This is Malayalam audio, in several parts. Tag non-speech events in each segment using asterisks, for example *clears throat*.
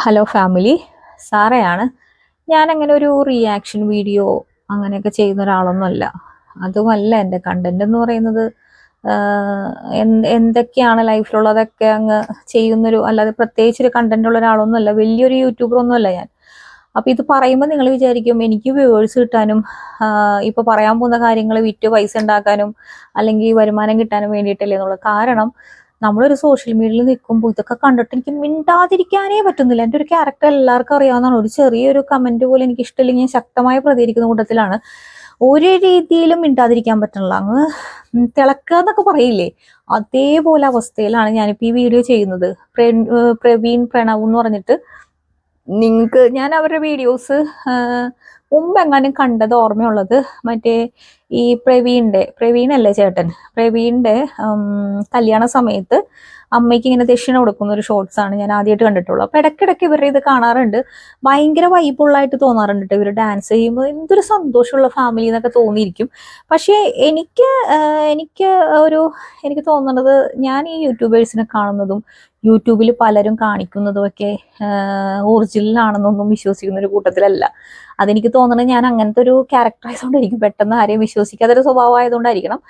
Hello family സാറയാണ്. ഞാനങ്ങനെ ഒരു റിയാക്ഷൻ വീഡിയോ അങ്ങനെയൊക്കെ ചെയ്യുന്ന ഒരാളൊന്നുമല്ല. അതുമല്ല എന്റെ കണ്ടന്റ് എന്ന് പറയുന്നത് എന്തൊക്കെയാണ് ലൈഫിലുള്ളതൊക്കെ അങ്ങ് ചെയ്യുന്നൊരു അല്ലാതെ പ്രത്യേകിച്ച് ഒരു കണ്ടന്റ് ഉള്ള ഒരാളൊന്നുമല്ല. വലിയൊരു യൂട്യൂബർ ഒന്നുമല്ല ഞാൻ. അപ്പോൾ ഇത് പറയുമ്പോൾ നിങ്ങൾ വിചാരിക്കും എനിക്ക് വ്യൂവേഴ്സ് കിട്ടാനും ഇപ്പോൾ പറയാൻ പോകുന്ന കാര്യങ്ങൾ വിറ്റ് പൈസ ഉണ്ടാക്കാനും അല്ലെങ്കിൽ വരുമാനം കിട്ടാനും വേണ്ടിയിട്ടല്ലേ എന്നുള്ളത്. കാരണം നമ്മളൊരു സോഷ്യൽ മീഡിയയിൽ നിൽക്കുമ്പോൾ ഇതൊക്കെ കണ്ടിട്ട് എനിക്ക് മിണ്ടാതിരിക്കാനേ പറ്റുന്നില്ല. എന്റെ ഒരു ക്യാരക്ടർ എല്ലാവർക്കും അറിയാവുന്നതാണ്. ഒരു ചെറിയൊരു കമന്റ് പോലും എനിക്ക് ഇഷ്ടമില്ലെങ്കിൽ ഞാൻ ശക്തമായി പ്രതികരിക്കുന്ന കൂട്ടത്തിലാണ്. ഒരു രീതിയിലും മിണ്ടാതിരിക്കാൻ പറ്റണില്ല അങ്ങ് തിളക്കുക എന്നൊക്കെ പറയില്ലേ? അതേപോലെ അവസ്ഥയിലാണ് ഞാനിപ്പോൾ ഈ വീഡിയോ ചെയ്യുന്നത്. പ്രവീൺ പ്രണവ് എന്ന് പറഞ്ഞിട്ട്. നിങ്ങൾക്ക് ഞാൻ അവരുടെ വീഡിയോസ് മുമ്പ് എങ്ങാനും കണ്ടത് ഓർമ്മയുള്ളത്? മറ്റേ ഈ പ്രവീണിന്റെ പ്രവീൺ അല്ലേ ചേട്ടൻ? പ്രവീണിന്റെ കല്യാണ സമയത്ത് അമ്മയ്ക്ക് ഇങ്ങനെ ദക്ഷിണ കൊടുക്കുന്ന ഒരു ഷോർട്സ് ആണ് ഞാൻ ആദ്യമായിട്ട് കണ്ടിട്ടുള്ളൂ അപ്പൊ ഇടയ്ക്കിടയ്ക്ക് ഇവരുടെ ഇത് കാണാറുണ്ട്. ഭയങ്കര വൈബുള്ളായിട്ട് തോന്നാറുണ്ട് ഇവർ ഡാൻസ് ചെയ്യുമ്പോൾ എന്തൊരു സന്തോഷമുള്ള ഫാമിലി എന്നൊക്കെ തോന്നിയിരിക്കും. പക്ഷേ എനിക്ക് എനിക്ക് ഒരു എനിക്ക് തോന്നുന്നത് ഞാൻ ഈ യൂട്യൂബേഴ്സിനെ കാണുന്നതും യൂട്യൂബിൽ പലരും കാണിക്കുന്നതും ഒക്കെ ഒറിജിനൽ ആണെന്നൊന്നും വിശ്വസിക്കുന്ന ഒരു കൂട്ടത്തിലല്ല. അതെനിക്ക് തോന്നുന്നത് ഞാൻ അങ്ങനത്തെ ഒരു ക്യാരക്ടർ ആയതുകൊണ്ടായിരിക്കും പെട്ടെന്ന് ആരെയും വിശ്വസിക്കാത്തൊരു സ്വഭാവം ആയതുകൊണ്ടായിരിക്കണം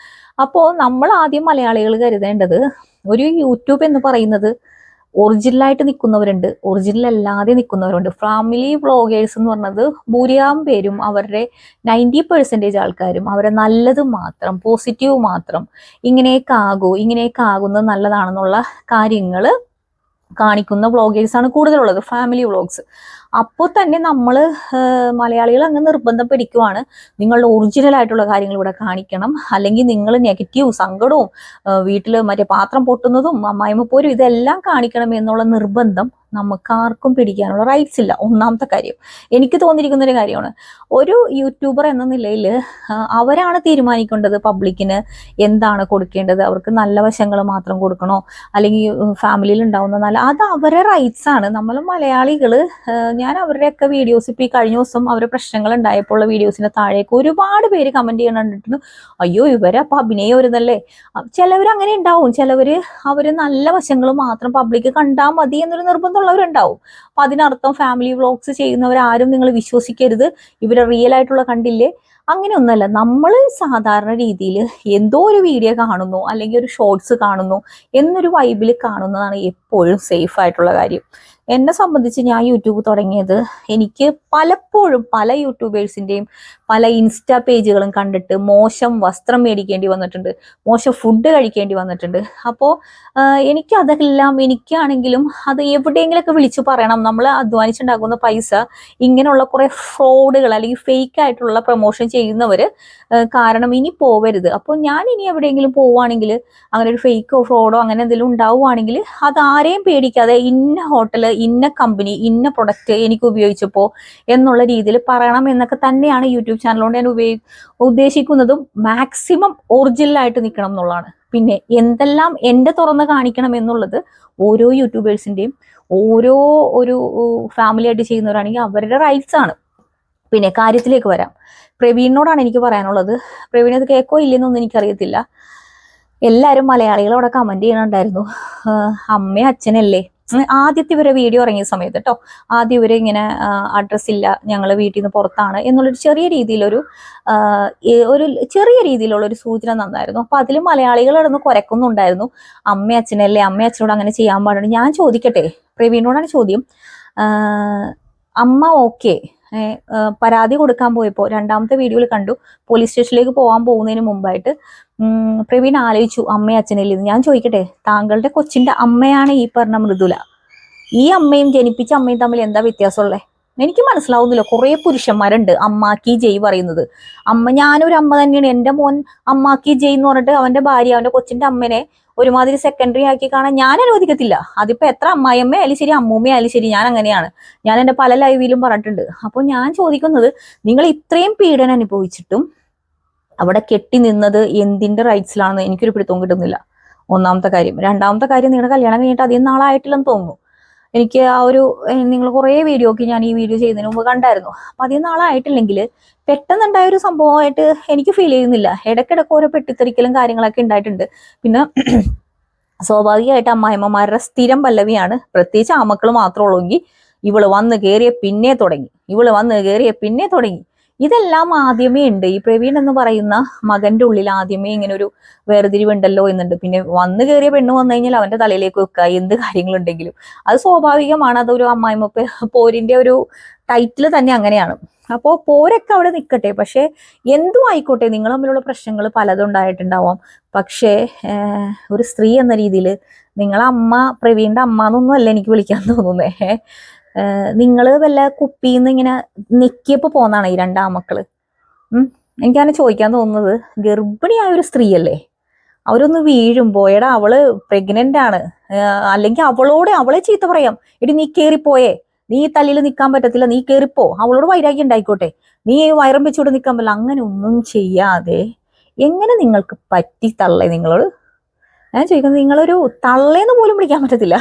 അപ്പോൾ നമ്മൾ ആദ്യം മലയാളികൾ കരുതേണ്ടത് ഒരു യൂട്യൂബ് എന്ന് പറയുന്നത് ഒറിജിനലായിട്ട് നിൽക്കുന്നവരുണ്ട് ഒറിജിനൽ അല്ലാതെ നിൽക്കുന്നവരുണ്ട്. ഫാമിലി വ്ളോഗേഴ്സ് എന്ന് പറഞ്ഞത് ഭൂരിഭാഗം പേരും അവരുടെ നയന്റി പെർസെന്റേജ് ആൾക്കാരും അവരെ നല്ലത് മാത്രം പോസിറ്റീവ് മാത്രം ഇങ്ങനെയൊക്കെ ആകൂ ഇങ്ങനെയൊക്കെ ആകുന്നത് നല്ലതാണെന്നുള്ള കാര്യങ്ങൾ കാണിക്കുന്ന വ്ളോഗേഴ്സാണ് കൂടുതലുള്ളത് ഫാമിലി വ്ളോഗ്സ് അപ്പോൾ തന്നെ നമ്മൾ മലയാളികൾ അങ്ങ് നിർബന്ധം പിടിക്കുവാണ്. നിങ്ങളുടെ ഒറിജിനൽ ആയിട്ടുള്ള കാര്യങ്ങൾ ഇവിടെ കാണിക്കണം. അല്ലെങ്കിൽ നിങ്ങൾ നെഗറ്റീവ് സങ്കടവും വീട്ടിൽ മറ്റേ പാത്രം പൊട്ടുന്നതും അമ്മായിമ്മ പോരും ഇതെല്ലാം കാണിക്കണം എന്നുള്ള നിർബന്ധം നമുക്ക് ആർക്കും പിടിക്കാനുള്ള റൈറ്റ്സ് ഇല്ല. ഒന്നാമത്തെ കാര്യം. എനിക്ക് തോന്നിയിരിക്കുന്ന ഒരു കാര്യമാണ്. ഒരു യൂട്യൂബർ എന്ന നിലയിൽ അവരാണ് തീരുമാനിക്കേണ്ടത് പബ്ലിക്കിന് എന്താണ് കൊടുക്കേണ്ടത്. അവർക്ക് നല്ല വശങ്ങൾ മാത്രം കൊടുക്കണോ? അല്ലെങ്കിൽ ഫാമിലിയിൽ ഉണ്ടാവുന്ന നല്ല അത് അവരുടെ റൈറ്റ്സ് ആണ്. നമ്മൾ മലയാളികൾ ഞാൻ അവരുടെയൊക്കെ വീഡിയോസ് ഇപ്പോൾ ഈ കഴിഞ്ഞ ദിവസം അവരുടെ പ്രശ്നങ്ങൾ ഉണ്ടായപ്പോൾ ഉള്ള വീഡിയോസിന്റെ താഴേക്ക് ഒരുപാട് പേര് കമന്റ് ചെയ്യണം കണ്ടിട്ടുണ്ട്. അയ്യോ ഇവരെ അപ്പൊ അഭിനയം വരുന്നല്ലേ ചിലവർ അങ്ങനെ ഉണ്ടാവും. ചിലവര് അവർ നല്ല വശങ്ങൾ മാത്രം പബ്ലിക് കണ്ടാൽ മതി എന്നൊരു നിർബന്ധമുള്ളവരുണ്ടാവും. അപ്പൊ അതിനർത്ഥം ഫാമിലി വ്ളോഗ്സ് ചെയ്യുന്നവരാരും നിങ്ങൾ വിശ്വസിക്കരുത്. ഇവരെ റിയൽ ആയിട്ടുള്ള കണ്ടില്ലേ? അങ്ങനെയൊന്നുമല്ല. നമ്മൾ സാധാരണ രീതിയിൽ എന്തോ ഒരു വീഡിയോ കാണുന്നു അല്ലെങ്കിൽ ഒരു ഷോർട്സ് കാണുന്നു എന്നൊരു വൈബിൽ കാണുന്നതാണ് എപ്പോഴും സേഫ് ആയിട്ടുള്ള കാര്യം. എന്നെ സംബന്ധിച്ച് ഞാൻ യൂട്യൂബ് തുടങ്ങിയത് എനിക്ക് പലപ്പോഴും പല യൂട്യൂബേഴ്സിന്റെയും പല ഇൻസ്റ്റാ പേജുകളും കണ്ടിട്ട് മോശം വസ്ത്രം മേടിക്കേണ്ടി വന്നിട്ടുണ്ട് മോശം ഫുഡ് കഴിക്കേണ്ടി വന്നിട്ടുണ്ട്. അപ്പോൾ എനിക്ക് അതെല്ലാം എനിക്കാണെങ്കിലും അത് എവിടെയെങ്കിലൊക്കെ വിളിച്ചു പറയണം. നമ്മൾ അധ്വാനിച്ചുണ്ടാക്കുന്ന പൈസ ഇങ്ങനെയുള്ള കുറേ ഫ്രോഡുകൾ അല്ലെങ്കിൽ ഫേക്ക് ആയിട്ടുള്ള പ്രൊമോഷൻ ചെയ്യുന്നവർ കാരണം ഇനി പോവരുത്. അപ്പോൾ ഞാൻ ഇനി എവിടെയെങ്കിലും പോവുകയാണെങ്കിൽ അങ്ങനെ ഒരു ഫേക്കോ ഫ്രോഡോ അങ്ങനെ എന്തെങ്കിലും ഉണ്ടാവുകയാണെങ്കിൽ അത് ആരെയും പേടിക്കാതെ ഇന്ന ഹോട്ടൽ ഇന്ന കമ്പനി ഇന്ന പ്രൊഡക്റ്റ് എനിക്ക് ഉപയോഗിച്ചപ്പോൾ എന്നുള്ള രീതിയിൽ പറയണം എന്നൊക്കെ തന്നെയാണ് യൂട്യൂബ് ചാനലുകൊണ്ട് ഞാൻ ഉപയോഗി ഉദ്ദേശിക്കുന്നതും മാക്സിമം ഒറിജിനൽ ആയിട്ട് നിൽക്കണം എന്നുള്ളതാണ്. പിന്നെ എന്തെല്ലാം എന്റെ തുറന്ന് കാണിക്കണം എന്നുള്ളത് ഓരോ യൂട്യൂബേഴ്സിന്റെയും ഓരോ ഒരു ഫാമിലി ആയിട്ട് ചെയ്യുന്നവരാണെങ്കിൽ അവരുടെ റൈറ്റ്സ് ആണ്. പിന്നെ കാര്യത്തിലേക്ക് വരാം. പ്രവീണിനോടാണ് എനിക്ക് പറയാനുള്ളത്. പ്രവീൺ അത് കേൾക്കോ ഇല്ലെന്നൊന്നും എനിക്കറിയത്തില്ല. എല്ലാവരും മലയാളികൾ കമന്റ് ചെയ്യണുണ്ടായിരുന്നു. അമ്മ അച്ഛനല്ലേ? ആദ്യത്തെ ഇവരെ വീഡിയോ ഇറങ്ങിയ സമയത്ത് കേട്ടോ ആദ്യം ഇവരെ ഇങ്ങനെ അഡ്രസ് ഇല്ല ഞങ്ങൾ വീട്ടിൽ നിന്ന് പുറത്താണ് എന്നുള്ളൊരു ചെറിയ രീതിയിലൊരു ഒരു ചെറിയ രീതിയിലുള്ള ഒരു സൂചന നന്നായിരുന്നു അപ്പൊ അതിൽ മലയാളികൾ കിടന്ന് കുരക്കുന്നുണ്ടായിരുന്നു. അമ്മ അച്ഛനല്ലേ അമ്മ അച്ഛനോട് അങ്ങനെ ചെയ്യാൻ പാടുണ്ട് ഞാൻ ചോദിക്കട്ടെ പ്രവീണിനോടാണ് ചോദ്യം. അമ്മ ഓക്കെ പരാതി കൊടുക്കാൻ പോയപ്പോൾ രണ്ടാമത്തെ വീഡിയോയിൽ കണ്ടു. പോലീസ് സ്റ്റേഷനിലേക്ക് പോകാൻ പോകുന്നതിന് മുമ്പായിട്ട് പ്രവീൺ ആലോചിച്ചു അമ്മയും അച്ഛനില്ല ഞാൻ ചോദിക്കട്ടെ താങ്കളുടെ കൊച്ചിന്റെ അമ്മയാണ് ഈ പറഞ്ഞ മൃദുല. ഈ അമ്മയും ജനിപ്പിച്ച അമ്മയും തമ്മിൽ എന്താ വ്യത്യാസമുള്ളത് എനിക്ക് മനസ്സിലാവുന്നില്ല. കുറേ പുരുഷന്മാരുണ്ട് അമ്മാക്കി ജയ് പറയുന്നത്. അമ്മ ഞാനൊരു അമ്മ തന്നെയാണ്. എന്റെ മോൻ അമ്മാക്കി ജയ് എന്ന് പറഞ്ഞിട്ട് അവന്റെ ഭാര്യ അവന്റെ കൊച്ചിന്റെ അമ്മനെ ഒരുമാതിരി സെക്കൻഡറി ആക്കി കാണാൻ ഞാൻ അനുവദിക്കത്തില്ല. അതിപ്പോ എത്ര അമ്മായിയമ്മ ആയാലും ശരി അമ്മൂമ്മ ആയാലും ശരി ഞാൻ അങ്ങനെയാണ്. ഞാൻ എന്റെ പല ലൈവിലും പറഞ്ഞിട്ടുണ്ട്. അപ്പോൾ ഞാൻ ചോദിക്കുന്നത് നിങ്ങൾ ഇത്രയും പീഡനം അനുഭവിച്ചിട്ടും അവിടെ കെട്ടി നിന്നത് എന്തിന്റെ റൈറ്റ്സിലാണെന്ന് എനിക്കൊരു പിടുത്തവും കിട്ടുന്നില്ല. ഒന്നാമത്തെ കാര്യം. രണ്ടാമത്തെ കാര്യം നിങ്ങളുടെ കല്യാണം കഴിഞ്ഞിട്ട് അധികം നാളായിട്ടില്ലെന്ന് തോന്നുന്നു. എനിക്ക് ആ ഒരു നിങ്ങൾ കുറേ വീഡിയോ ഒക്കെ ഞാൻ ഈ വീഡിയോ ചെയ്യുന്നതിന് മുമ്പ് കണ്ടായിരുന്നു. അപ്പൊ അധികം നാളായിട്ടില്ലെങ്കിൽ പെട്ടെന്നുണ്ടായ ഒരു സംഭവമായിട്ട് എനിക്ക് ഫീൽ ചെയ്യുന്നില്ല. ഇടയ്ക്കിടയ്ക്ക് ഓരോ പെട്ടിത്തെറിക്കലും കാര്യങ്ങളൊക്കെ ഉണ്ടായിട്ടുണ്ട്. പിന്നെ *clears throat* സ്വാഭാവികമായിട്ട് അമ്മായിമ്മമാരുടെ സ്ഥിരം പല്ലവിയാണ്. പ്രത്യേകിച്ച് ആമക്കൾ മാത്രമുള്ളൂ എങ്കിൽ ഇവൾ വന്ന് കയറിയ പിന്നെ തുടങ്ങി. ഇവൾ വന്ന് കയറിയ പിന്നെ തുടങ്ങി. ഇതെല്ലാം ആദ്യമേ ഉണ്ട്. ഈ പ്രവീൺ എന്ന് പറയുന്ന മകന്റെ ഉള്ളിൽ ആദ്യമേ ഇങ്ങനെ ഒരു വേർതിരിവുണ്ടല്ലോ എന്നുണ്ട്. പിന്നെ വന്നു കയറിയ പെണ്ണ് വന്നു കഴിഞ്ഞാൽ അവന്റെ തലയിലേക്ക് വെക്കുക എന്ത് കാര്യങ്ങളുണ്ടെങ്കിലും. അത് സ്വാഭാവികമാണ്. അതൊരു അമ്മായിമ്മ പേ- പോരിന്റെ ഒരു ടൈറ്റിൽ തന്നെ അങ്ങനെയാണ്. അപ്പോൾ പോരൊക്കെ അവിടെ നിൽക്കട്ടെ പക്ഷേ എന്തും ആയിക്കോട്ടെ. നിങ്ങൾ തമ്മിലുള്ള പ്രശ്നങ്ങൾ പലതും ഉണ്ടായിട്ടുണ്ടാവാം. പക്ഷേ ഒരു സ്ത്രീ എന്ന രീതിയിൽ നിങ്ങളെ അമ്മ പ്രവീണിന്റെ അമ്മ എന്നൊന്നും അല്ല എനിക്ക് വിളിക്കാൻ തോന്നുന്നേ. നിങ്ങൾ വല്ല കുപ്പിന്ന് ഇങ്ങനെ നെക്കിയപ്പോ പോന്നാണ് ഈ രണ്ടാമക്കൾ ഉം എനിക്കങ്ങനെ ചോദിക്കാൻ തോന്നുന്നത് ഗർഭിണിയായ ഒരു സ്ത്രീയല്ലേ? അവരൊന്ന് വീഴുമ്പോ എടാ അവൾ പ്രഗ്നന്റ് ആണ്. അല്ലെങ്കിൽ അവളോട് അവളെ ചീത്ത പറയാം. എടി നീ കേറിപ്പോയേ. നീ ഈ തലയിൽ നിൽക്കാൻ പറ്റത്തില്ല. നീ കേറിപ്പോ. അവളോട് വൈരാഗ്യം ഉണ്ടായിക്കോട്ടെ. നീ വയറം വെച്ചുകൊണ്ട് നിൽക്കാൻ പറ്റില്ല. അങ്ങനെ ഒന്നും ചെയ്യാതെ എങ്ങനെ നിങ്ങൾക്ക് പറ്റി തള്ളേ നിങ്ങളോട്? ഞാൻ ചോദിക്കുന്നത് നിങ്ങളൊരു തള്ളേന്ന് പോലും വിളിക്കാൻ പറ്റത്തില്ല.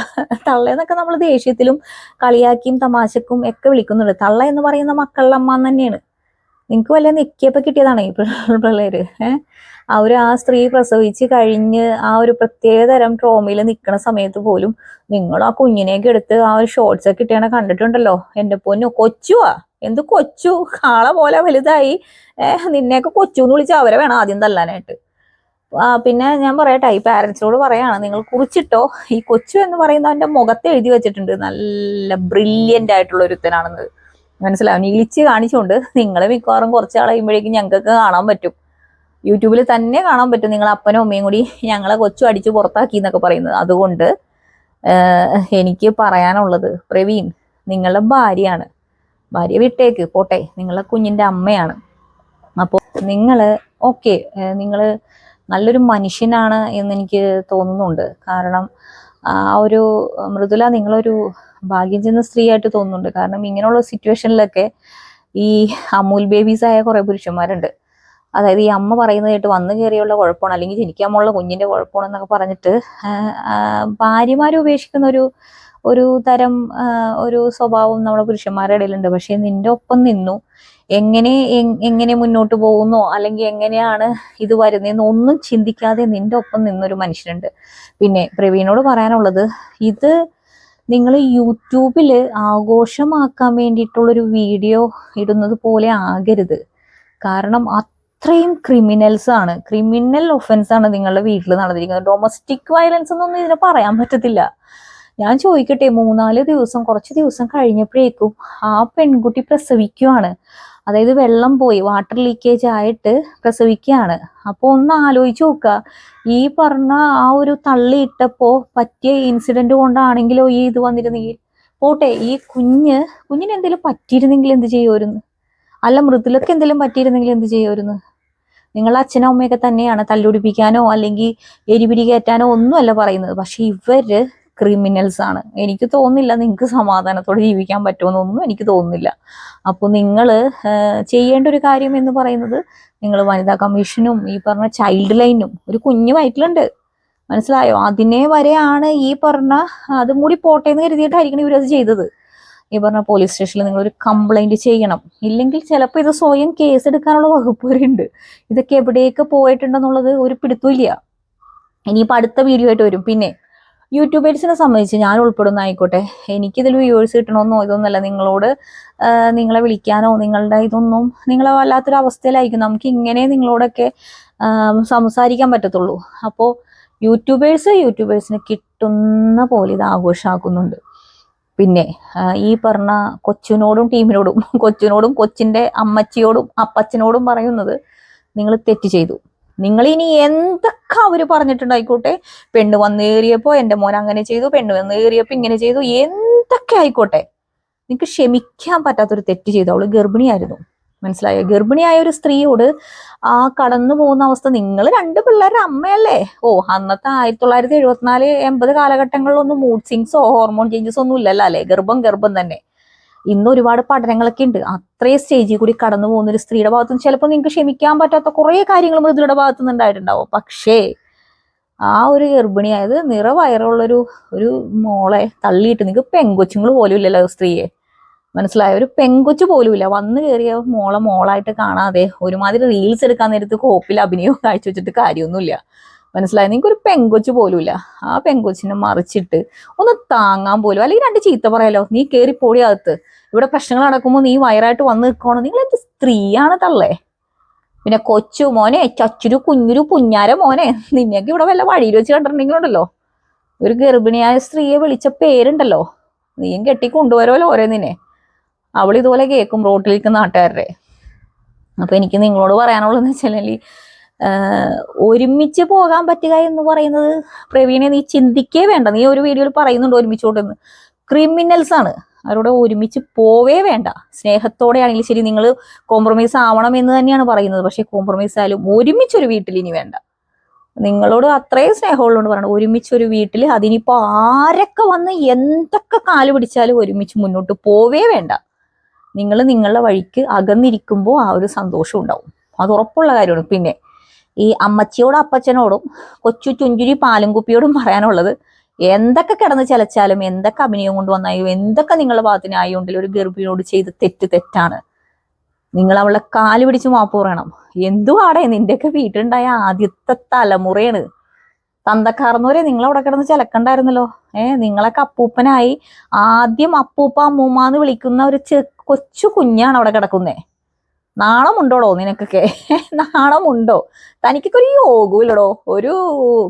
തള്ളേന്നൊക്കെ നമ്മൾ ദേഷ്യത്തിലും കളിയാക്കിയും തമാശക്കും ഒക്കെ വിളിക്കുന്നുണ്ട്. തള്ള എന്ന് പറയുന്ന മക്കളുടെ അമ്മ തന്നെയാണ്. നിങ്ങൾക്ക് വല്ല നെക്കിയപ്പോ കിട്ടിയതാണ് ഈ പിള്ളേർ പിള്ളേര്? ഏഹ് അവർ ആ സ്ത്രീ പ്രസവിച്ച് കഴിഞ്ഞ് ആ ഒരു പ്രത്യേക തരം ട്രോമയിൽ നിൽക്കുന്ന സമയത്ത് പോലും നിങ്ങൾ ആ കുഞ്ഞിനെയൊക്കെ എടുത്ത് ആ ഒരു ഷോർട്സ് ഒക്കെ ഇട്ടേണ കണ്ടിട്ടുണ്ടല്ലോ. എന്റെ പൊന്നു കൊച്ചുവാ? എന്ത് കൊച്ചു? കാള പോലെ വലുതായി. ഏഹ് നിന്നെയൊക്കെ കൊച്ചു എന്ന് വിളിച്ച് അവരെ വേണം ആദ്യം തല്ലാനായിട്ട്. ആ, പിന്നെ ഞാൻ പറയട്ടെ ഈ പാരൻസിനോട് പറയാണ് നിങ്ങൾ കുറിച്ചിട്ടോ? ഈ കൊച്ചു എന്ന് പറയുന്നവന്റെ മുഖത്തെ എഴുതി വെച്ചിട്ടുണ്ട്. നല്ല ബ്രില്യന്റ് ആയിട്ടുള്ള ഒരുത്തനാണെന്ന്. മനസ്സിലാവും ഇളിച്ച് കാണിച്ചുകൊണ്ട് നിങ്ങളെ മിക്കവാറും കുറച്ച് ആൾ കഴിയുമ്പോഴേക്കും ഞങ്ങൾക്ക് കാണാൻ പറ്റും. യൂട്യൂബിൽ തന്നെ കാണാൻ പറ്റും നിങ്ങൾ അപ്പനും അമ്മയും കൂടി ഞങ്ങളെ കൊച്ചു അടിച്ച് പുറത്താക്കി എന്നൊക്കെ പറയുന്നത്. അതുകൊണ്ട് എനിക്ക് പറയാനുള്ളത് പ്രവീൺ നിങ്ങളുടെ ഭാര്യയാണ്. ഭാര്യ വിട്ടേക്ക് പോട്ടെ. നിങ്ങളെ കുഞ്ഞിന്റെ അമ്മയാണ്. അപ്പോൾ നിങ്ങൾ ഓക്കെ നിങ്ങൾ നല്ലൊരു മനുഷ്യനാണ് എന്ന് എനിക്ക് തോന്നുന്നുണ്ട്. കാരണം ആ ഒരു മൃദുല നിങ്ങളൊരു ഭാഗ്യം ചെന്ന സ്ത്രീയായിട്ട് തോന്നുന്നുണ്ട്. കാരണം ഇങ്ങനെയുള്ള സിറ്റുവേഷനിലൊക്കെ ഈ അമൂൽ ബേബീസ് ആയ കുറെ പുരുഷന്മാരുണ്ട്. അതായത് ഈ അമ്മ പറയുന്നത് കേട്ട് വന്നു കയറിയുള്ള കുഴപ്പമാണ്. അല്ലെങ്കിൽ ജനിക്കാമുള്ള കുഞ്ഞിന്റെ കുഴപ്പമാണെന്നൊക്കെ പറഞ്ഞിട്ട് ആ, ആ, ഭാര്യമാരെ ഉപേക്ഷിക്കുന്ന ഒരു ഒരു തരം ഒരു സ്വഭാവം നമ്മുടെ പുരുഷന്മാരുടെ ഇടയിലുണ്ട്. പക്ഷെ നിന്റെ ഒപ്പം നിന്നു. എങ്ങനെ എങ്ങനെ മുന്നോട്ട് പോകുന്നോ അല്ലെങ്കിൽ എങ്ങനെയാണ് ഇത് വരുന്നതെന്ന് ഒന്നും ചിന്തിക്കാതെ നിന്റെ ഒപ്പം നിന്നൊരു മനുഷ്യനുണ്ട്. പിന്നെ പ്രവീണോട് പറയാനുള്ളത് ഇത് നിങ്ങൾ യൂട്യൂബിൽ ആഘോഷമാക്കാൻ വേണ്ടിയിട്ടുള്ളൊരു വീഡിയോ ഇടുന്നത് പോലെ ആകരുത്. കാരണം അത്രയും ക്രിമിനൽസ് ആണ്. ക്രിമിനൽ ഒഫൻസ് ആണ് നിങ്ങളുടെ വീട്ടിൽ നടന്നിരിക്കുന്നത്. ഡൊമസ്റ്റിക് വയലൻസ് എന്നൊന്നും ഇതിനെ പറയാൻ പറ്റത്തില്ല. ഞാൻ ചോദിക്കട്ടെ മൂന്നാൽ ദിവസം കുറച്ച് ദിവസം കഴിഞ്ഞപ്പോഴേക്കും ആ പെൺകുട്ടി പ്രസവിക്കുവാണ്. അതായത് വെള്ളം പോയി വാട്ടർ ലീക്കേജ് ആയിട്ട് പ്രസവിക്കുകയാണ്. അപ്പോൾ ഒന്ന് ആലോചിച്ച് നോക്കുക. ഈ പറഞ്ഞ ആ ഒരു തള്ളി ഇട്ടപ്പോ പറ്റിയ ഇൻസിഡന്റ് കൊണ്ടാണെങ്കിലോ ഈ ഇത് വന്നിരുന്നെങ്കിൽ? പോട്ടെ ഈ കുഞ്ഞ് കുഞ്ഞിന് എന്തെങ്കിലും പറ്റിയിരുന്നെങ്കിൽ എന്ത് ചെയ്യുമായിരുന്നു? അല്ല മൃദുലൊക്കെ എന്തെങ്കിലും പറ്റിയിരുന്നെങ്കിൽ എന്ത് ചെയ്യുമായിരുന്നു? നിങ്ങൾ അച്ഛനും അമ്മയൊക്കെ തന്നെയാണ് തല്ലുപിടിപ്പിക്കാനോ അല്ലെങ്കിൽ എരിപിടി കയറ്റാനോ ഒന്നുമല്ല പറയുന്നത്. പക്ഷെ ഇവർ ക്രിമിനൽസ് ആണ്. എനിക്ക് തോന്നുന്നില്ല നിങ്ങൾക്ക് സമാധാനത്തോടെ ജീവിക്കാൻ പറ്റുമെന്നൊന്നും എനിക്ക് തോന്നുന്നില്ല. അപ്പോൾ നിങ്ങൾ ചെയ്യേണ്ട ഒരു കാര്യം എന്ന് പറയുന്നത് നിങ്ങൾ വനിതാ കമ്മീഷനും ഈ പറഞ്ഞ ചൈൽഡ് ലൈനും ഒരു കുഞ്ഞു വയറ്റിലുണ്ട്. മനസ്സിലായോ? അതിനെ വരെയാണ് ഈ പറഞ്ഞ അതും കൂടി പോട്ടെ എന്ന് കരുതിയിട്ടായിരിക്കണം ഇവരത് ചെയ്തത്. ഈ പറഞ്ഞ പോലീസ് സ്റ്റേഷനിൽ നിങ്ങൾ ഒരു കംപ്ലൈന്റ് ചെയ്യണം. ഇല്ലെങ്കിൽ ചിലപ്പോൾ ഇത് സ്വയം കേസ് എടുക്കാനുള്ള വകുപ്പ് വരെ ഉണ്ട്. ഇതൊക്കെ എവിടെയൊക്കെ പോയിട്ടുണ്ടെന്നുള്ളത് ഒരു പിടുത്തമില്ല ഇനിയിപ്പോൾ അടുത്ത വീഡിയോ ആയിട്ട് വരും. പിന്നെ യൂട്യൂബേഴ്സിനെ സംബന്ധിച്ച് ഞാൻ ഉൾപ്പെടുന്ന ആയിക്കോട്ടെ എനിക്കിതിൽ വ്യൂവേഴ്സ് കിട്ടണമെന്നോ ഇതൊന്നുമല്ല. നിങ്ങളോട് നിങ്ങളെ വിളിക്കാനോ നിങ്ങളുടെ ഇതൊന്നും നിങ്ങളെ വല്ലാത്തൊരു അവസ്ഥയിലായിരിക്കും. നമുക്ക് ഇങ്ങനെ നിങ്ങളോടൊക്കെ സംസാരിക്കാൻ പറ്റത്തുള്ളൂ. അപ്പോൾ യൂട്യൂബേഴ്സ് യൂട്യൂബേഴ്സിന് കിട്ടുന്ന പോലെ ഇത് ആഘോഷമാക്കുന്നുണ്ട്. പിന്നെ ഈ പറഞ്ഞ കൊച്ചിനോടും ടീമിനോടും കൊച്ചിനോടും കൊച്ചിന്റെ അമ്മച്ചിയോടും അപ്പച്ചനോടും പറയുന്നത് നിങ്ങൾ തെറ്റ് ചെയ്തു. നിങ്ങൾ ഇനി എന്തൊക്കെ അവർ പറഞ്ഞിട്ടുണ്ടായിക്കോട്ടെ? പെണ്ണ് വന്നേറിയപ്പോ എന്റെ മോൻ അങ്ങനെ ചെയ്തു പെണ്ണ് വന്നേറിയപ്പോ ഇങ്ങനെ ചെയ്തു എന്തൊക്കെ ആയിക്കോട്ടെ? നിങ്ങൾക്ക് ക്ഷമിക്കാൻ പറ്റാത്തൊരു തെറ്റ് ചെയ്തു. അവൾ ഗർഭിണിയായിരുന്നു. മനസ്സിലായോ? ഗർഭിണിയായ ഒരു സ്ത്രീയോട് ആ കടന്നു പോകുന്ന അവസ്ഥ നിങ്ങൾ രണ്ട് പിള്ളേരുടെ അമ്മയല്ലേ? ഓ അന്നത്തെ ആയിരത്തി തൊള്ളായിരത്തി എഴുപത്തിനാല് എൺപത് കാലഘട്ടങ്ങളിലൊന്നും മൂഡ് സിങ്സോ ഹോർമോൺ ചേഞ്ചസോ ഒന്നും ഇല്ലല്ലോ അല്ലേ? ഗർഭം ഗർഭം തന്നെ. ഇന്ന് ഒരുപാട് പഠനങ്ങളൊക്കെ ഉണ്ട്. അത്രയും സ്റ്റേജിൽ കൂടി കടന്നു പോകുന്ന ഒരു സ്ത്രീയുടെ ഭാഗത്ത് നിന്ന് ചിലപ്പോൾ നിങ്ങൾക്ക് ക്ഷമിക്കാൻ പറ്റാത്ത കുറേ കാര്യങ്ങൾ മൃദുലയുടെ ഭാഗത്തു നിന്ന് ഉണ്ടായിട്ടുണ്ടാവും. പക്ഷേ ആ ഒരു ഗർഭിണിയായത് നിറവയറുള്ളൊരു ഒരു മോളെ തള്ളിയിട്ട് നിങ്ങൾക്ക് പെങ്കൊച്ചുങ്ങൾ പോലും ഇല്ലല്ലോ സ്ത്രീയെ. മനസ്സിലായ? ഒരു പെങ്കൊച്ചു പോലും ഇല്ല. വന്നു കയറിയ മോളെ മോളായിട്ട് കാണാതെ ഒരുമാതിരി റീൽസ് എടുക്കാൻ നേരത്ത് കോപ്പിൽ അഭിനയവും കാഴ്ചവെച്ചിട്ട് കാര്യമൊന്നുമില്ല. മനസ്സിലായി? നിങ്ങൾക്ക് ഒരു പെങ്കൊച്ച് പോലുമില്ല. ആ പെങ്കൊച്ചിനെ മറിച്ചിട്ട് ഒന്ന് താങ്ങാൻ പോലും അല്ലെങ്കിൽ രണ്ട് ചീത്ത പറയാലോ? നീ കേറി പോടി അകത്ത്. ഇവിടെ പ്രശ്നങ്ങൾ നടക്കുമ്പോൾ നീ വയറായിട്ട് വന്ന് നിൽക്കണോ നിങ്ങൾ എന്ത് സ്ത്രീയാണ് തള്ളേ? പിന്നെ കൊച്ചു മോനെ ചച്ചുരു കുഞ്ഞുരു പുഞ്ഞാര മോനെ. നിന്നെയൊക്കെ ഇവിടെ വല്ല വഴിയിൽ വെച്ച് കണ്ടിട്ടുണ്ടെങ്കിലുണ്ടല്ലോ. ഒരു ഗർഭിണിയായ സ്ത്രീയെ വിളിച്ച പേരുണ്ടല്ലോ. നീയും കെട്ടി കൊണ്ടുവരുമല്ലോ നിന്നെ. അവൾ ഇതുപോലെ കേൾക്കും റോട്ടിലേക്ക് നാട്ടുകാരുടെ. അപ്പൊ എനിക്ക് നിങ്ങളോട് പറയാനുള്ളതെന്ന് വെച്ചാൽ ഒരുമിച്ച് പോകാൻ പറ്റുക എന്ന് പറയുന്നത് പ്രവീണെ നീ ചിന്തിക്കേ വേണ്ട. നീ ഒരു വീഡിയോയിൽ പറയുന്നുണ്ട് ഒരുമിച്ചോട്ടെന്ന്. ക്രിമിനൽസ് ആണ്. അവരോട് ഒരുമിച്ച് പോവേ വേണ്ട. സ്നേഹത്തോടെ ആണെങ്കിലും ശരി നിങ്ങൾ കോംപ്രമൈസ് ആവണം എന്ന് തന്നെയാണ് പറയുന്നത്. പക്ഷെ കോംപ്രമൈസ് ആയാലും ഒരുമിച്ചൊരു വീട്ടിൽ ഇനി വേണ്ട. നിങ്ങളോട് അത്രയും സ്നേഹമുള്ളതുകൊണ്ട് പറയണം. ഒരുമിച്ചൊരു വീട്ടിൽ അതിനിപ്പോൾ ആരൊക്കെ വന്ന് എന്തൊക്കെ കാൽ പിടിച്ചാലും ഒരുമിച്ച് മുന്നോട്ട് പോവേ വേണ്ട. നിങ്ങൾ നിങ്ങളുടെ വഴിക്ക് അകന്നിരിക്കുമ്പോൾ ആ ഒരു സന്തോഷം ഉണ്ടാവും. അത് ഉറപ്പുള്ള കാര്യമാണ്. പിന്നെ ഈ അമ്മച്ചിയോടും അപ്പച്ചനോടും കൊച്ചു ചുഞ്ചുരി പാലും കുപ്പിയോടും പറയാനുള്ളത്. എന്തൊക്കെ കിടന്ന് ചലച്ചാലും എന്തൊക്കെ അഭിനയം കൊണ്ട് വന്നായോ എന്തൊക്കെ നിങ്ങളുടെ ഭാഗത്തിനായോണ്ടെങ്കിലും ഒരു ഗർഭിണിയോട് ചെയ്ത് തെറ്റ് തെറ്റാണ്. നിങ്ങൾ അവളെ കാൽ പിടിച്ച് മാപ്പ് പറയണം. എന്തുവാടെ നിന്റെയൊക്കെ വീട്ടിലുണ്ടായ ആദ്യത്തെ തലമുറയാണ്. തന്തക്കാർന്നവരെ നിങ്ങൾ അവിടെ കിടന്ന് ചിലക്കണ്ടായിരുന്നല്ലോ. ഏഹ് നിങ്ങളൊക്കെ അപ്പൂപ്പനായി ആദ്യം അപ്പൂപ്പ അമ്മൂമ്മ എന്ന് വിളിക്കുന്ന ഒരു കൊച്ചു കുഞ്ഞാണ് അവിടെ കിടക്കുന്നേ. നാണമുണ്ടോടോ നിനക്കൊക്കെ? നാണമുണ്ടോ? തനിക്കൊക്കെ ഒരു യോഗമില്ലടോ ഒരു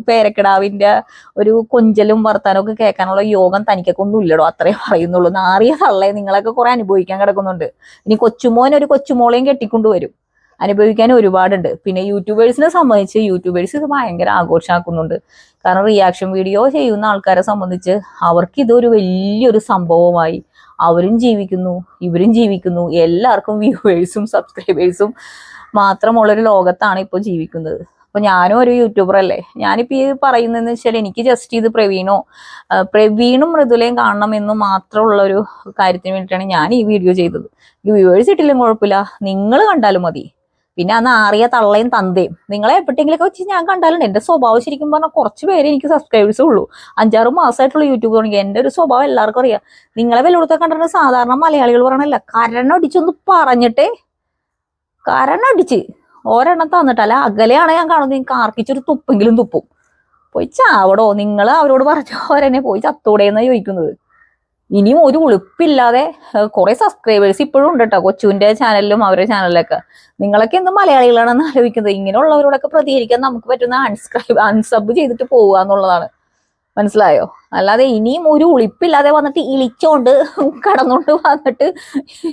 പേരക്കിടാവിന്റെ ഒരു കൊഞ്ചലും വർത്താനമൊക്കെ കേൾക്കാനുള്ള യോഗം തനിക്കൊക്കെ ഒന്നും ഇല്ലടോ അത്രേ പറയുന്നുള്ളൂ. നാറിയ തള്ളേ നിങ്ങളൊക്കെ കുറെ അനുഭവിക്കാൻ കിടക്കുന്നുണ്ട്. ഇനി കൊച്ചുമോൻ ഒരു കൊച്ചുമോളെയും കെട്ടിക്കൊണ്ടുവരും അനുഭവിക്കാൻ ഒരുപാടുണ്ട്. പിന്നെ യൂട്യൂബേഴ്സിനെ സംബന്ധിച്ച് യൂട്യൂബേഴ്സ് ഇത് ഭയങ്കര ആഘോഷമാക്കുന്നുണ്ട് കാരണം റിയാക്ഷൻ വീഡിയോ ചെയ്യുന്ന ആൾക്കാരെ സംബന്ധിച്ച് അവർക്ക് ഇതൊരു വലിയൊരു സംഭവമായി അവരും ജീവിക്കുന്നു ഇവരും ജീവിക്കുന്നു എല്ലാവർക്കും വ്യൂവേഴ്സും സബ്സ്ക്രൈബേഴ്സും മാത്രമുള്ളൊരു ലോകത്താണ് ഇപ്പോൾ ജീവിക്കുന്നത്. അപ്പോൾ ഞാനും ഒരു യൂട്യൂബർ അല്ലേ? ഞാനിപ്പോ ഈ പറയുന്നതെന്ന് വെച്ചാൽ എനിക്ക് ജസ്റ്റ് ഇത് പ്രവീണോ പ്രവീണും മൃദുലയും കാണണം എന്ന് മാത്രമുള്ള ഒരു കാര്യത്തിന് വേണ്ടിയിട്ടാണ് ഞാൻ ഈ വീഡിയോ ചെയ്തത്. വ്യൂവേഴ്സ് ഇട്ടില്ലെങ്കിൽ കുഴപ്പമില്ല. നിങ്ങൾ കണ്ടാലും മതി. പിന്നെ അന്ന് ആറിയ തള്ളയും തന്തയും. നിങ്ങളെ എപ്പോഴെങ്കിലൊക്കെ വെച്ച് ഞാൻ കണ്ടാലുണ്ട്. എന്റെ സ്വഭാവം ശരിക്കും പറഞ്ഞാൽ കുറച്ച് പേര് എനിക്ക് സബ്സ്ക്രൈബേഴ്സ് ഉള്ളൂ. അഞ്ചാറ് മാസമായിട്ടുള്ള യൂട്യൂബ് തുടങ്ങി. എന്റെ ഒരു സ്വഭാവം എല്ലാവർക്കും അറിയാം. നിങ്ങളെ വെല്ലുവിടുത്തെ കണ്ടിട്ട് സാധാരണ മലയാളികൾ പറയണല്ല കരണടിച്ചൊന്ന് പറഞ്ഞിട്ടേ കരണടിച്ച് ഒരെണ്ണം തന്നിട്ടല്ല അകലെയാണ് ഞാൻ കാണുന്നത്. നിങ്ങൾക്ക് ആർക്കിച്ചൊരു തുപ്പെങ്കിലും തുപ്പും. പോയി ചാവടോ. നിങ്ങൾ അവരോട് പറഞ്ഞവരെന്നെ പോയി ചത്തൂടെയെന്നാ ചോദിക്കുന്നത്. ഇനിയും ഒരു ഉളുപ്പില്ലാതെ കുറെ സബ്സ്ക്രൈബേഴ്സ് ഇപ്പോഴും ഉണ്ട് കേട്ടോ കൊച്ചുവിന്റെ ചാനലിലും അവരുടെ ചാനലിലൊക്കെ നിങ്ങളൊക്കെ എന്ത് മലയാളികളാണെന്ന് ആലോചിക്കുന്നത്? ഇങ്ങനെയുള്ളവരോടൊക്കെ പ്രതികരിക്കാൻ നമുക്ക് പറ്റുന്ന അൺസ്ക്രൈബ് അൺസബ് ചെയ്തിട്ട് പോവുക എന്നുള്ളതാണ്. മനസ്സിലായോ? അല്ലാതെ ഇനിയും ഒരു ഉളിപ്പില്ലാതെ വന്നിട്ട് ഇളിച്ചോണ്ട് കടന്നോണ്ട് വന്നിട്ട്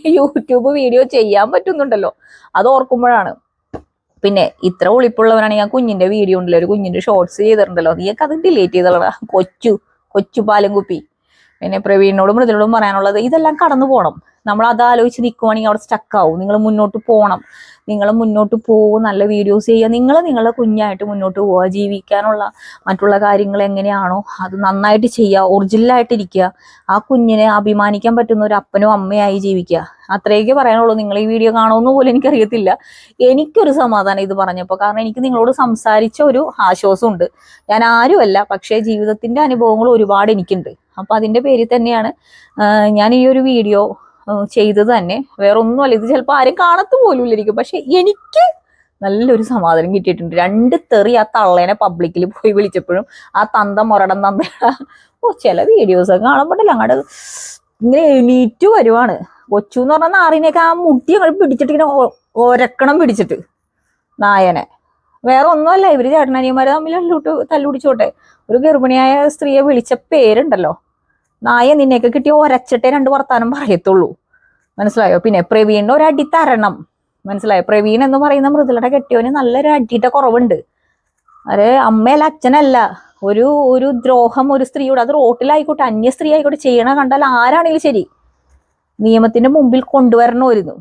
യൂട്യൂബ് വീഡിയോ ചെയ്യാൻ പറ്റുന്നുണ്ടല്ലോ. അത് ഓർക്കുമ്പോഴാണ്. പിന്നെ ഇത്ര ഉളിപ്പുള്ളവരാണ് ഞാൻ കുഞ്ഞിന്റെ വീഡിയോ ഉണ്ടല്ലോ. ഒരു കുഞ്ഞിന്റെ ഷോർട്സ് ചെയ്തിട്ടുണ്ടല്ലോ. നീയൊക്കെ അത് ഡിലീറ്റ് ചെയ്തോളാം കൊച്ചു കൊച്ചു പാലും കുപ്പി പിന്നെ പ്രവീണിനോടും മൃദുലോടും പറയാനുള്ളത് ഇതെല്ലാം കടന്നു പോകണം നമ്മൾ അത് ആലോചിച്ച് നിൽക്കുവാണെങ്കിൽ അവിടെ സ്റ്റക്ക് ആവും. നിങ്ങൾ മുന്നോട്ട് പോകണം നിങ്ങൾ മുന്നോട്ട് പോകും നല്ല വീഡിയോസ് ചെയ്യുക. നിങ്ങൾ നിങ്ങളുടെ കുഞ്ഞായിട്ട് മുന്നോട്ട് പോവുക. ജീവിക്കാനുള്ള മറ്റുള്ള കാര്യങ്ങൾ എങ്ങനെയാണോ അത് നന്നായിട്ട് ചെയ്യുക. ഒറിജിനലായിട്ട് ഇരിക്കുക ആ കുഞ്ഞിനെ അഭിമാനിക്കാൻ പറ്റുന്ന ഒരു അപ്പനും അമ്മയായി ജീവിക്കുക. അത്രയൊക്കെ പറയാനുള്ളൂ. നിങ്ങൾ ഈ വീഡിയോ കാണുമെന്ന് പോലും എനിക്കറിയത്തില്ല. എനിക്കൊരു സമാധാനം ഇത് പറഞ്ഞപ്പോൾ. കാരണം എനിക്ക് നിങ്ങളോട് സംസാരിച്ച ഒരു ആശ്വാസമുണ്ട്. ഞാൻ ആരുമല്ല. പക്ഷേ ജീവിതത്തിന്റെ അനുഭവങ്ങൾ ഒരുപാട് എനിക്കുണ്ട്. അപ്പൊ അതിന്റെ പേരിൽ തന്നെയാണ് ഞാൻ ഈ ഒരു വീഡിയോ ചെയ്തത് തന്നെ. വേറെ ഒന്നുമല്ല ഇത് ചിലപ്പോൾ ആരും കാണത്തു പോലും ഇല്ലായിരിക്കും. പക്ഷെ എനിക്ക് നല്ലൊരു സമാധാനം കിട്ടിയിട്ടുണ്ട്. രണ്ട് തെറി ആ തള്ളേനെ പബ്ലിക്കിൽ പോയി വിളിച്ചപ്പോഴും ആ തന്ത മുരടം തന്ത. ഓ ചില വീഡിയോസൊക്കെ കാണുമ്പോഴല്ല അങ്ങോട്ട് ഇങ്ങനെ എണീറ്റ് വരുവാണ്. കൊച്ചു എന്ന് പറഞ്ഞാൽ നാറിനെയൊക്കെ ആ മുട്ടി അങ്ങോട്ട് പിടിച്ചിട്ട് ഇങ്ങനെ ഒരക്കണം പിടിച്ചിട്ട് നായനെ. വേറെ ഒന്നുമല്ല ഇവർ ചേട്ടനനിയന്മാരെ തമ്മിൽ തല്ലൂട്ട് തല്ലുപിടിച്ചോട്ടെ. ഒരു ഗർഭിണിയായ സ്ത്രീയെ വിളിച്ച പേരുണ്ടല്ലോ. നായ നിന്നെയൊക്കെ കിട്ടി ഒരച്ചിട്ടേ രണ്ട് വർത്താനം പറയത്തുള്ളൂ. മനസ്സിലായോ? പിന്നെ പ്രവീണിന്റെ ഒരു അടി തരണം. മനസ്സിലായോ? പ്രവീൺ എന്ന് പറയുന്ന മൃദുലയുടെ കെട്ടിയവന് നല്ലൊരു അടിയുടെ കുറവുണ്ട്. അത് അമ്മയല്ല അച്ഛനല്ല. ഒരു ഒരു ദ്രോഹം ഒരു സ്ത്രീയോട് അത് റോട്ടിലായിക്കോട്ടെ അന്യ സ്ത്രീ ആയിക്കോട്ടെ ചെയ്യണ കണ്ടാൽ ആരാണെങ്കിലും ശരി. നിയമത്തിന്റെ മുമ്പിൽ കൊണ്ടുവരണമായിരുന്നു.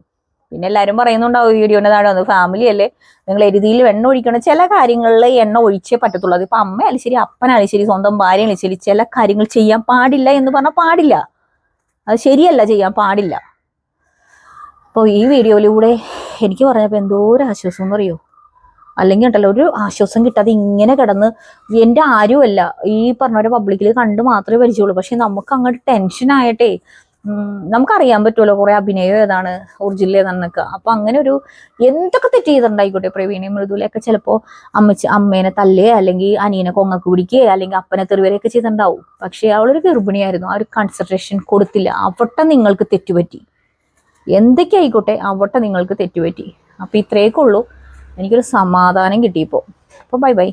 പിന്നെ എല്ലാവരും പറയുന്നുണ്ടാവും വീഡിയോന്റെ താഴെ ഫാമിലി അല്ലേ? നിങ്ങൾ എരുതിയിൽ എണ്ണ ഒഴിക്കണം ചില കാര്യങ്ങളിൽ എണ്ണ ഒഴിച്ചേ പറ്റത്തുള്ളൂ. അതിപ്പോൾ അമ്മയാലും ശരി അപ്പനാലും ശരി സ്വന്തം ഭാര്യയാലും ശരി ചില കാര്യങ്ങൾ ചെയ്യാൻ പാടില്ല എന്ന് പറഞ്ഞാൽ പാടില്ല. അത് ശരിയല്ല ചെയ്യാൻ പാടില്ല. അപ്പോൾ ഈ വീഡിയോയിലൂടെ എനിക്ക് പറഞ്ഞപ്പോൾ എന്തോ ഒരു ആശ്വാസം എന്ന് പറയുമോ അല്ലെങ്കിൽ ഉണ്ടല്ലോ ഒരു ആശ്വാസം കിട്ടാതെ ഇങ്ങനെ കിടന്ന് എന്റെ ആരുമല്ല. ഈ പറഞ്ഞ ഒരു പബ്ലിക്കിൽ കണ്ട് മാത്രമേ പരിചയമുള്ളൂ പക്ഷെ നമുക്ക് അങ്ങോട്ട് ഉം, നമുക്കറിയാൻ പറ്റുമല്ലോ കുറെ അഭിനയം ഏതാണ് ഒറിജിനൽ ഏതാണെന്നൊക്കെ. അപ്പൊ അങ്ങനെ ഒരു എന്തൊക്കെ തെറ്റ് ചെയ്തിട്ടുണ്ടായിക്കോട്ടെ പ്രവീണ? മൃദുലയൊക്കെ ചിലപ്പോ അമ്മച്ച് അമ്മേനെ തല്ലേ അല്ലെങ്കിൽ അനിയനെ കൊങ്ങക്ക് പിടിക്കുകയോ അല്ലെങ്കിൽ അപ്പനെ തെറിവരെയൊക്കെ ചെയ്തിട്ടുണ്ടാവും. പക്ഷെ അവളൊരു ഗർഭിണിയായിരുന്നു. ആ ഒരു കൺസെൻട്രേഷൻ കൊടുത്തില്ല. അവട്ടെ നിങ്ങൾക്ക് തെറ്റുപറ്റി. എന്തൊക്കെ ആയിക്കോട്ടെ അവട്ടെ നിങ്ങൾക്ക് തെറ്റുപറ്റി. അപ്പൊ ഇത്രയൊക്കെ ഉള്ളൂ. എനിക്കൊരു സമാധാനം കിട്ടിയപ്പോ. അപ്പൊ ബൈ ബൈ.